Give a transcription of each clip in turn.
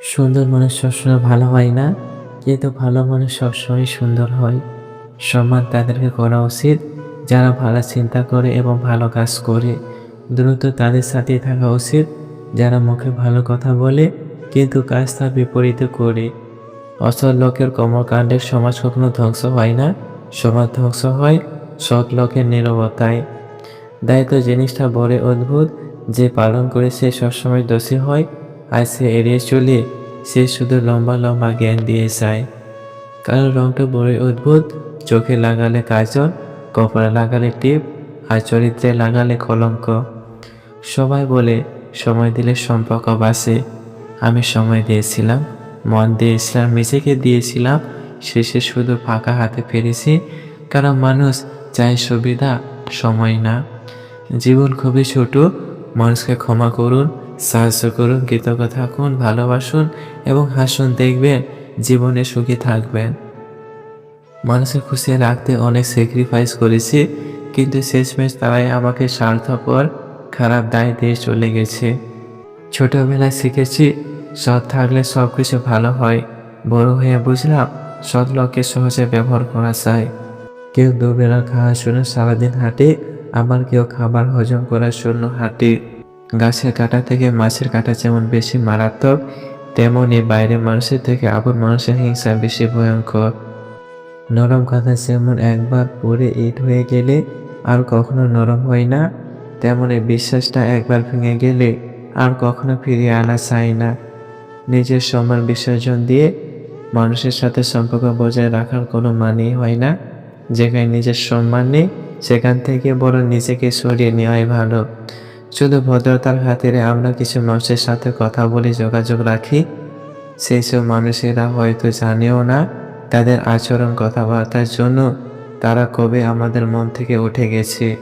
সুন্দর মানুষ সবসময় ভালো হয় না, কিন্তু ভালো মানুষ সবসময় সুন্দর হয়। সম্মান তাদেরকে করা উচিত, যারা ভালো চিন্তা করে এবং ভালো কাজ করে। দ্রুত তাদের সাথে থাকা উচিত, যারা মুখে ভালো কথা বলে, কিন্তু কাজ তার বিপরীতে করে। অসৎ লোকের কর্মকাণ্ডের সমাজ কখনো ধ্বংস হয় না, সমাজ ধ্বংস হয় সৎ লোকের নিরবতায়। দায়িত্ব জিনিসটা বড় অদ্ভুত, যে পালন করে সে সবসময় দোষী হয় আর সে এড়িয়ে চলে, সে শুধু লম্বা লম্বা জ্ঞান দিয়ে যায় কারণ রংটা বড়ই অদ্ভুত, চোখে লাগালে কাজল, কপালে লাগালে টিপ, আর চরিত্রে লাগালে কলঙ্ক। সবাই বলে, সময় দিলে সম্পর্ক বাসে আমি সময় দিয়েছিলাম, মন দিয়েছিলাম, নিজেকে দিয়েছিলাম, শেষে শুধু ফাঁকা হাতে ফিরেছি। কারণ মানুষ চায় সুবিধা, সময় না। জীবন খুবই ছোট, মানুষকে ক্ষমা করুন সাহায্য করুন কৃতজ্ঞ থাকুন ভালোবাসুন এবং হাসুন, দেখবেন জীবনে সুখী থাকবেন। মানুষকে খুশি রাখতে অনেক স্যাক্রিফাইস করেছি, কিন্তু শেষমেশ তারাই আমাকে স্বার্থপর, খারাপ দায় দিয়ে চলে গেছে। ছোটবেলায় শিখেছি, সৎ থাকলে সব কিছু ভালো হয়। বড় হয়ে বুঝলাম, সৎ লোককে সহজে ব্যবহার করা যায়। কেউ দুবেলা খাওয়ার জন্য সারাদিন হাঁটে, আবার কেউ খাবার হজম করার জন্য হাঁটে। গাছের কাঁটা থেকে মাছের কাঁটা যেমন বেশি মারাত্মক তেমনই বাইরের মানুষের থেকে আপন মানুষের হিংসা বেশি ভয়ঙ্কর। নরম কথা যেমন একবার পরে ইট হয়ে গেলে আর কখনো নরম হয় না, তেমনি বিশ্বাসটা একবার ভেঙে গেলে আর কখনো ফিরিয়ে আনা চায় না। নিজের সম্মান বিসর্জন দিয়ে মানুষের সাথে সম্পর্ক বজায় রাখার কোনো মানেই হয় না। যেখানে নিজের সম্মান নেই, সেখান থেকে বরং নিজেকে সরিয়ে নেওয়াই ভালো। শুধু ভদ্রতার খাতিরে আমরা কিছু মানুষের সাথে কথা বলে, যোগাযোগ রাখি। সেই সব মানুষেরা হয়তো জানেও না তাদের আচরণ, কথাবার্তার জন্য তারা কবে আমাদের মন থেকে উঠে গেছে।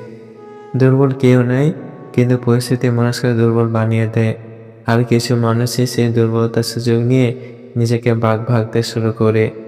দুর্বল কেউ নেই, কিন্তু পরিস্থিতি মানুষকে দুর্বল বানিয়ে দেয়। আর কিছু মানুষই সেই দুর্বলতার সুযোগ নিয়ে নিজেকে বাঘ ভাগতে শুরু করে।